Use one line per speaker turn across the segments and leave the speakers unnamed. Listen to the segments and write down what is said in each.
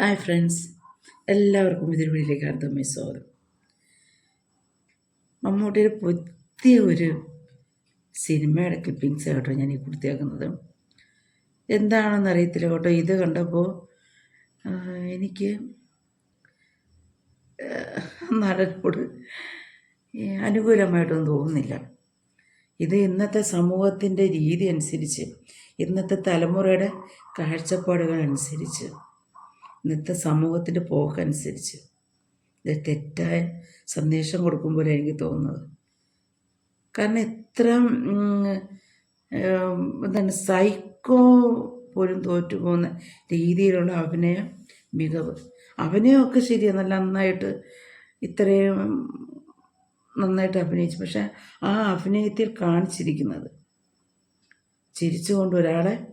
Hi friends എല്ലാവർക്കും ഇതിൽ വീട്ടിലേക്ക് സ്വാഗതം. മമ്മൂട്ടിയുടെ പുതിയ ഒരു സിനിമയുടെ ക്ലിപ്പിങ്സ് കേട്ടോ ഞാൻ ഈ കൊടുത്തേക്കുന്നത് എന്താണെന്ന് അറിയത്തില്ല കേട്ടോ. ഇത് കണ്ടപ്പോൾ എനിക്ക് നടനോട് അനുകൂലമായിട്ടൊന്നും തോന്നുന്നില്ല. ഇത് ഇന്നത്തെ സമൂഹത്തിന്റെ രീതി അനുസരിച്ച് ഇന്നത്തെ തലമുറയുടെ കാഴ്ചപ്പാടുകൾ അനുസരിച്ച് ഇന്നത്തെ സമൂഹത്തിന്റെ പോക്കനുസരിച്ച്. ഇത് തെറ്റായ സന്ദേശം കൊടുക്കുമ്പോൾ എനിക്ക് തോന്നുന്നത്. കാരണം എത്ര എന്താണ് സൈക്കോ പോലും തോറ്റുപോകുന്ന രീതിയിലുള്ള അഭിനയ മികവ്. അഭിനയമൊക്കെ ശരിയാണ് നല്ല നന്നായിട്ട് ഇത്രയും നന്നായിട്ട് അഭിനയിച്ചു. പക്ഷെ ആ അഭിനയത്തിൽ കാണിച്ചിരിക്കുന്നത് ചിരിച്ചുകൊണ്ട് ഒരാളെ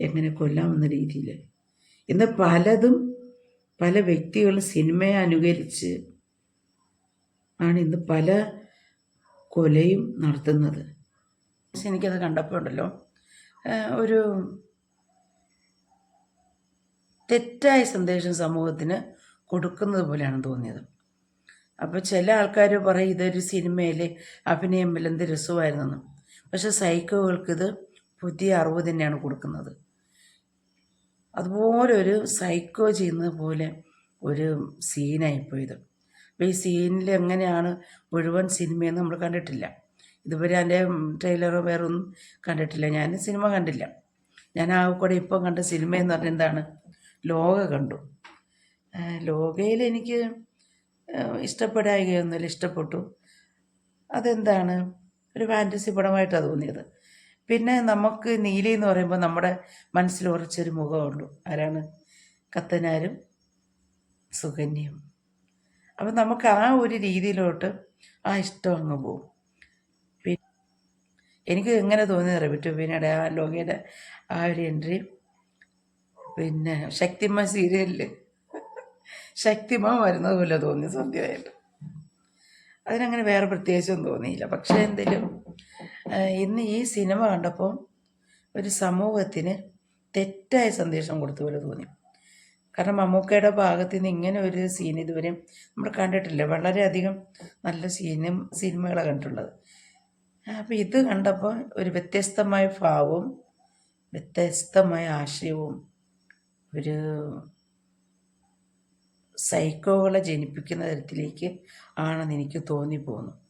എങ്ങനെ കൊല്ലാമെന്ന രീതിയിൽ ഇന്ന് പലതും പല വ്യക്തികളും സിനിമയെ അനുകരിച്ച് ആണ് ഇന്ന് പല കൊലയും നടത്തുന്നത്. എനിക്കത് കണ്ടപ്പോൾ ഉണ്ടല്ലോ ഒരു തെറ്റായ സന്ദേശം സമൂഹത്തിന് കൊടുക്കുന്നത് പോലെയാണ് തോന്നിയത്. അപ്പോൾ ചില ആൾക്കാർ പറയും ഇതൊരു സിനിമയിലെ അഭിനയം എന്ത് രസമായിരുന്നെന്ന്. പക്ഷെ സൈക്കോകൾക്കിത് പുതിയ അറിവ് തന്നെയാണ് കൊടുക്കുന്നത്. അതുപോലെ ഒരു സൈക്കോ ചെയ്യുന്നത് പോലെ ഒരു സീനായിപ്പോയത് അപ്പോൾ ഈ സീനിൽ എങ്ങനെയാണ് മുഴുവൻ സിനിമയെന്ന് നമ്മൾ കണ്ടിട്ടില്ല. ഇതുവരെ അതിന്റെ ട്രെയിലറോ വേറെ ഒന്നും കണ്ടിട്ടില്ല. ഞാൻ സിനിമ കണ്ടില്ല. ഞാൻ ആ കൂടെ ഇപ്പം കണ്ട സിനിമ എന്ന് പറഞ്ഞാൽ എന്താണ്? ലോക കണ്ടു. ലോകയിൽ എനിക്ക് ഇഷ്ടപ്പെടായികയൊന്നുമില്ല ഇഷ്ടപ്പെട്ടു. അതെന്താണ്? ഒരു ഫാന്റസി പടമായിട്ടാണ് തോന്നിയത്. പിന്നെ നമുക്ക് നീലി എന്ന് പറയുമ്പോൾ നമ്മുടെ മനസ്സിൽ ഉറച്ചൊരു മുഖമുള്ളൂ ആരാണ്? കത്തനാരും സുകന്യയും. അപ്പം നമുക്ക് ആ ഒരു രീതിയിലോട്ട് ആ ഇഷ്ടം അങ്ങ് പോവും. പിന്നെ എനിക്ക് എങ്ങനെ തോന്നിയത് പിന്നീട് ആ ലോകയുടെ ആ ഒരു എൻട്രി പിന്നെ ശക്തിമ സീരിയലിൽ ശക്തിമ വരുന്നത് പോലെ തോന്നി സത്യമായിട്ട് അതിനങ്ങനെ വേറെ പ്രത്യേകിച്ചൊന്നും തോന്നിയില്ല. പക്ഷേ എന്തെങ്കിലും ഇന്ന് ഈ സിനിമ കണ്ടപ്പോൾ ഒരു സമൂഹത്തിന് തെറ്റായ സന്ദേശം കൊടുത്ത പോലെ തോന്നി. കാരണം മമ്മൂക്കയുടെ ഭാഗത്ത് നിന്ന് ഇങ്ങനെ ഒരു സീൻ ഇതുവരെ നമ്മൾ കണ്ടിട്ടില്ല. വളരെയധികം നല്ല സീനും സിനിമകളാണ് കണ്ടിട്ടുള്ളത്. അപ്പോൾ ഇത് കണ്ടപ്പോൾ ഒരു വ്യത്യസ്തമായ ഭാവവും വ്യത്യസ്തമായ ആശയവും ഒരു സൈക്കോകളെ ജനിപ്പിക്കുന്ന തരത്തിലേക്ക് ആണെന്ന് എനിക്ക് തോന്നിപ്പോകുന്നു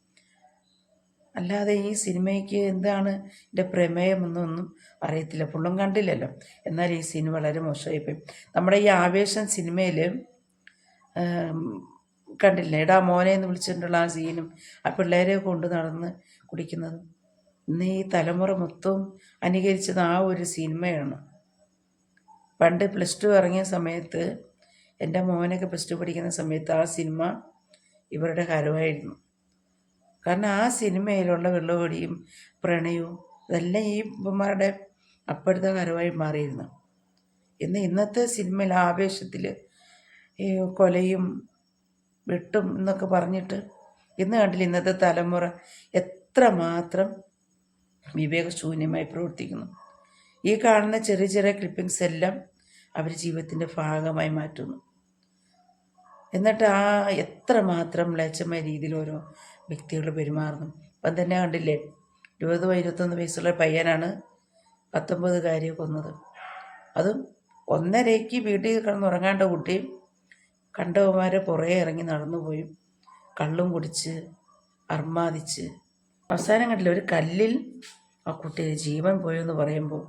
അല്ലാതെ ഈ സിനിമയ്ക്ക് എന്താണ് എന്റെ പ്രമേയമെന്നൊന്നും അറിയത്തില്ല. പുള്ളും കണ്ടില്ലല്ലോ. എന്നാൽ ഈ സിനിമ വളരെ മോശമായിപ്പോയി നമ്മുടെ ഈ ആവേശം സിനിമയിൽ കണ്ടില്ലേ? എടാ മോനെ എന്ന് വിളിച്ചിട്ടുള്ള ആ സീനും ആ പിള്ളേരെ കൊണ്ട് നടന്ന് കുടിക്കുന്നതും. ഇന്ന് ഈ തലമുറ മൊത്തവും അനുകരിച്ചത് ആ ഒരു സിനിമയാണ്. പണ്ട് പ്ലസ് ടു ഇറങ്ങിയ സമയത്ത് എന്റെ മോനൊക്കെ പ്ലസ് ടു പഠിക്കുന്ന സമയത്ത് ആ സിനിമ ഇവരുടെ ഹരമായിരുന്നു കാരണം ആ സിനിമയിലുള്ള വെള്ളുപൊടിയും പ്രണയവും ഇതെല്ലാം ഈ ഇപ്പന്മാരുടെ അപ്പോഴത്തെ കരവായി മാറിയിരുന്നു. ഇന്ന് ഇന്നത്തെ സിനിമയിൽ ആവേശത്തിൽ ഈ കൊലയും വെട്ടും എന്നൊക്കെ പറഞ്ഞിട്ട് ഇന്ന് കണ്ടില്ല ഇന്നത്തെ തലമുറ എത്രമാത്രം വിവേകശൂന്യമായി പ്രവർത്തിക്കുന്നു. ഈ കാണുന്ന ചെറിയ ചെറിയ ക്ലിപ്പിങ്സ് എല്ലാം അവർ ജീവിതത്തിന്റെ ഭാഗമായി മാറ്റുന്നു. എന്നിട്ട് ആ എത്രമാത്രം മ്ലേച്ഛമായ രീതിയിൽ ഓരോ വ്യക്തികൾ പെരുമാറുന്നു. ഇപ്പം തന്നെ കണ്ടില്ലേ ഇരുപത് ഇരുപത്തൊന്ന് വയസ്സുള്ള പയ്യനാണ് പത്തൊമ്പതുകാരിയെ കൊന്നത്. അതും ഒന്നരയ്ക്ക് വീട്ടിൽ കിടന്നുറങ്ങാണ്ട കുട്ടി കണ്ടവന്മാരെ പുറകെ ഇറങ്ങി നടന്നു പോയി കള്ളും കുടിച്ച് അർമാദിച്ച്. അവസാനം കണ്ടില്ല ഒരു കല്ലിൽ ആ കുട്ടിയുടെ ജീവൻ പോയെന്ന് പറയുമ്പോൾ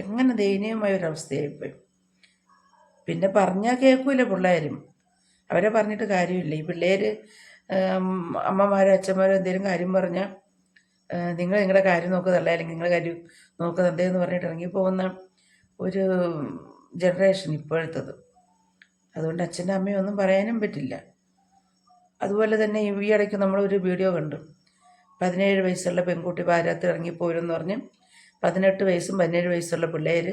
എങ്ങനെ ദയനീയമായ ഒരവസ്ഥയായിപ്പോയി പിന്നെ പറഞ്ഞാൽ കേൾക്കൂല പിള്ളേരും. അവരെ പറഞ്ഞിട്ട് കാര്യമില്ല. ഈ പിള്ളേർ അമ്മമാരോ അച്ഛന്മാരോ എന്തെങ്കിലും കാര്യം പറഞ്ഞാൽ നിങ്ങൾ നിങ്ങളുടെ കാര്യം നോക്കുന്നതല്ല അല്ലെങ്കിൽ നിങ്ങളുടെ കാര്യം നോക്കുന്നുണ്ടേ എന്ന് പറഞ്ഞിട്ട് ഇറങ്ങിപ്പോകുന്ന ഒരു ജനറേഷൻ ഇപ്പോഴത്തത്. അതുകൊണ്ട് അച്ഛന്റെ അമ്മയും ഒന്നും പറയാനും പറ്റില്ല. അതുപോലെ തന്നെ ഈ ഇടയ്ക്ക് നമ്മളൊരു വീഡിയോ കണ്ടു. പതിനേഴ് വയസ്സുള്ള പെൺകുട്ടി ഭാരത്തിൽ ഇറങ്ങിപ്പോരെന്ന് പറഞ്ഞ് പതിനെട്ട് വയസ്സും പതിനേഴ് വയസ്സുള്ള പിള്ളേർ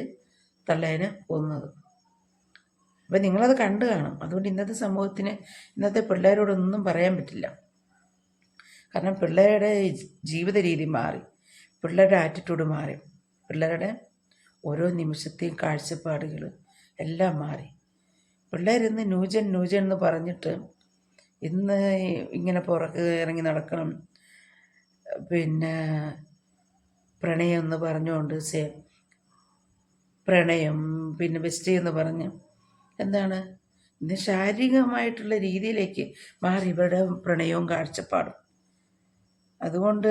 തള്ളേനെ കൊന്നത്. അപ്പം നിങ്ങളത് കണ്ടു കാണും അതുകൊണ്ട് ഇന്നത്തെ സമൂഹത്തിന് ഇന്നത്തെ പിള്ളേരോടൊന്നും പറയാൻ പറ്റില്ല. കാരണം പിള്ളേരുടെ ജീവിത രീതി മാറി പിള്ളേരുടെ ആറ്റിറ്റ്യൂഡ് മാറി പിള്ളേരുടെ ഓരോ നിമിഷത്തെയും കാഴ്ചപ്പാടുകൾ എല്ലാം മാറി. പിള്ളേരിന്ന് ന്യൂജൻ ന്യൂജൻ എന്ന് പറഞ്ഞിട്ട് ഇന്ന് ഇങ്ങനെ പുറക്ക് ഇറങ്ങി നടക്കണം. പിന്നെ പ്രണയം എന്ന് പറഞ്ഞുകൊണ്ട് സേ പ്രണയം പിന്നെ ബെസ്റ്റ് എന്ന് പറഞ്ഞ് എന്താണ്? ഇന്ന് ശാരീരികമായിട്ടുള്ള രീതിയിലേക്ക് മാറി ഇവരുടെ പ്രണയവും കാഴ്ചപ്പാടും. അതുകൊണ്ട്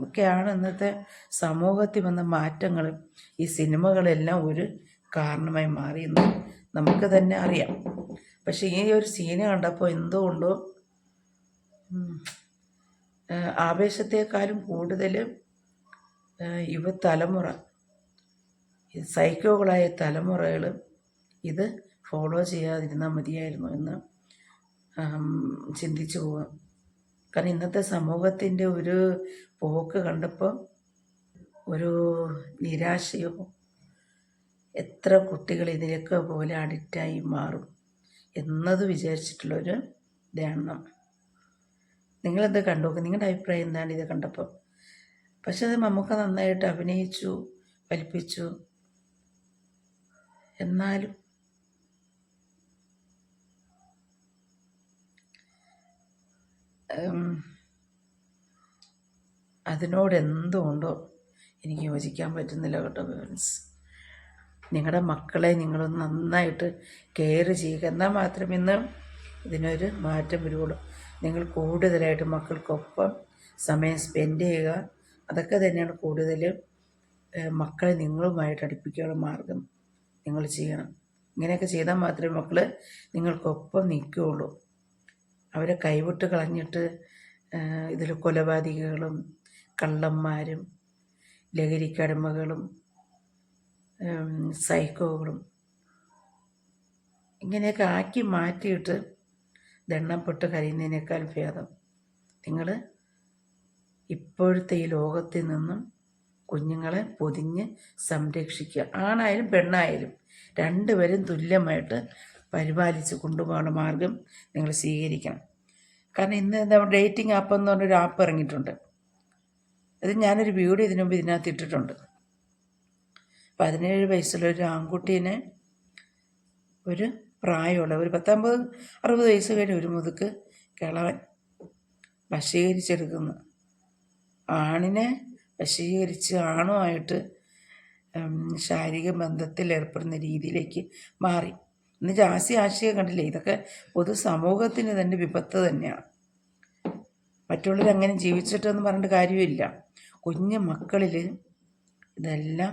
ഒക്കെയാണ് ഇന്നത്തെ സമൂഹത്തിൽ വന്ന മാറ്റങ്ങൾ. ഈ സിനിമകളെല്ലാം ഒരു കാരണമായി മാറിയെന്ന് നമുക്ക് തന്നെ അറിയാം. പക്ഷേ ഈ ഒരു സീന് കണ്ടപ്പോൾ എന്തുകൊണ്ടോ ആവേശത്തെക്കാളും കൂടുതൽ യുവ തലമുറ ഈ സൈക്കോകളായ തലമുറകൾ ഇത് ഫോളോ ചെയ്യാതിരുന്നാൽ മതിയായിരുന്നു എന്ന് ചിന്തിച്ചു പോവാം. കാരണം ഇന്നത്തെ സമൂഹത്തിന്റെ ഒരു പോക്ക് കണ്ടപ്പോൾ ഒരു നിരാശയോ എത്ര കുട്ടികൾ ഇതിലൊക്കെ പോലെ അഡിക്റ്റായി മാറും എന്നത് വിചാരിച്ചിട്ടുള്ളൊരു ധ്യാനം. നിങ്ങളെന്ത് കണ്ടു? നിങ്ങളുടെ അഭിപ്രായം എന്താണ് ഇത് കണ്ടപ്പോൾ? പക്ഷെ അത് മമ്മൂക്ക നന്നായിട്ട് അഭിനയിച്ചു ഫലിപ്പിച്ചു എന്നാലും അതിനോട് എന്തുകൊണ്ടോ എനിക്ക് യോജിക്കാൻ പറ്റുന്നില്ല കേട്ടോ പേരൻസ് നിങ്ങളുടെ മക്കളെ നിങ്ങൾ നന്നായിട്ട് കെയർ ചെയ്യുക. എന്നാൽ മാത്രമേ ഇന്ന് ഇതിനൊരു മാറ്റം വരുള്ളൂ നിങ്ങൾ കൂടുതലായിട്ട് മക്കൾക്കൊപ്പം സമയം സ്പെൻഡ് ചെയ്യുക. അതൊക്കെ തന്നെയാണ് കൂടുതൽ മക്കളെ നിങ്ങളുമായിട്ട് അടുപ്പിക്കാനുള്ള മാർഗം നിങ്ങൾ ചെയ്യണം. ഇങ്ങനെയൊക്കെ ചെയ്താൽ മാത്രമേ മക്കൾ നിങ്ങൾക്കൊപ്പം നിൽക്കുകയുള്ളൂ. അവരെ കൈവിട്ട് കളഞ്ഞിട്ട് ഇതിൽ കൊലപാതകികളും കള്ളന്മാരും ലഹരിക്കടിമകളും സൈക്കോകളും ഇങ്ങനെയൊക്കെ ആക്കി മാറ്റിയിട്ട് ദണ്ണപ്പെട്ട് കരയുന്നതിനേക്കാൾ ഭേദം. നിങ്ങൾ ഇപ്പോഴത്തെ ഈ ലോകത്തിൽ നിന്നും കുഞ്ഞുങ്ങളെ പൊതിഞ്ഞ് സംരക്ഷിക്കുക. ആണായാലും പെണ്ണായാലും രണ്ടുപേരും തുല്യമായിട്ട് പരിപാലിച്ച് കൊണ്ടുപോകാനുള്ള മാർഗം നിങ്ങൾ സ്വീകരിക്കണം. കാരണം ഇന്ന് എന്താ ഡേറ്റിംഗ് ആപ്പ് എന്ന് പറഞ്ഞൊരു ആപ്പ് ഇറങ്ങിയിട്ടുണ്ട്. അത് ഞാനൊരു വീഡിയോ ഇതിനു മുമ്പ് ഇതിനകത്ത് ഇട്ടിട്ടുണ്ട്. പതിനേഴ് വയസ്സുള്ള ഒരു ആൺകുട്ടീനെ ഒരു പ്രായമുള്ള ഒരു പത്തൊമ്പത് അറുപത് വയസ്സ് കഴിഞ്ഞ ഒരു മുതുക്ക് കിളവൻ വശീകരിച്ചെടുക്കുന്നു. ആണിനെ വശീകരിച്ച് ആണുമായിട്ട് ശാരീരിക ബന്ധത്തിൽ ഏർപ്പെടുന്ന രീതിയിലേക്ക് മാറി. ഇന്ന് ജാസി ആശയം കണ്ടില്ലേ? ഇതൊക്കെ പൊതു സമൂഹത്തിന് തന്നെ വിപത്ത് തന്നെയാണ്. മറ്റുള്ളവർ അങ്ങനെ ജീവിച്ചിട്ടെന്ന് പറഞ്ഞിട്ട് കാര്യമില്ല. കുഞ്ഞു മക്കളിൽ ഇതെല്ലാം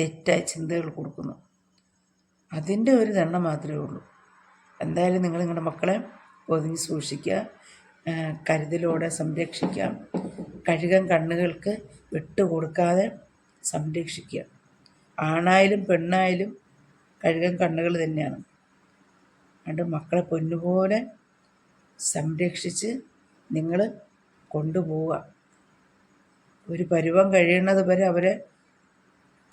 തെറ്റായ ചിന്തകൾ കൊടുക്കുന്നു. അതിന്റെ ഒരു ദണ്ണം മാത്രമേ ഉള്ളൂ. എന്തായാലും നിങ്ങൾ നിങ്ങളുടെ മക്കളെ ഒതുങ്ങി സൂക്ഷിക്കുക കരുതലോടെ സംരക്ഷിക്കുക കഴുകൻ കണ്ണുകൾക്ക് വിട്ടുകൊടുക്കാതെ സംരക്ഷിക്കുക. ആണായാലും പെണ്ണായാലും കഴുകൻ കണ്ണുകൾ തന്നെയാണ്. അതുകൊണ്ട് മക്കളെ പൊന്നുപോലെ സംരക്ഷിച്ച് നിങ്ങൾ കൊണ്ടുപോവുക. ഒരു പരുവം കഴിയുന്നത് വരെ അവരെ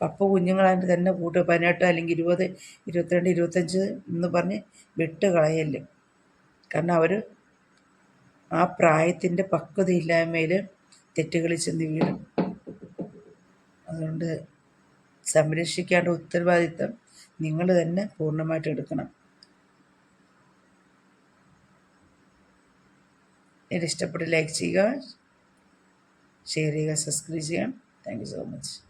പപ്പ കുഞ്ഞുങ്ങളായിട്ട് തന്നെ കൂട്ടുക പതിനെട്ട് അല്ലെങ്കിൽ ഇരുപത് ഇരുപത്തിരണ്ട് ഇരുപത്തഞ്ച് എന്ന് പറഞ്ഞ് വിട്ട് കളയല്ലേ. കാരണം അവർ ആ പ്രായത്തിന്റെ പക്വതയില്ലായ്മയിൽ തെറ്റുകളിൽ ചെന്ന് വീഴും. അതുകൊണ്ട് സംരക്ഷിക്കേണ്ട ഉത്തരവാദിത്തം നിങ്ങൾ തന്നെ പൂർണമായിട്ട് എടുക്കണം. ഇത് ഇഷ്ടപ്പെട്ട് ലൈക്ക് ചെയ്യുക ഷെയർ ചെയ്യുക സബ്സ്ക്രൈബ് ചെയ്യാം താങ്ക് യു സോ മച്ച്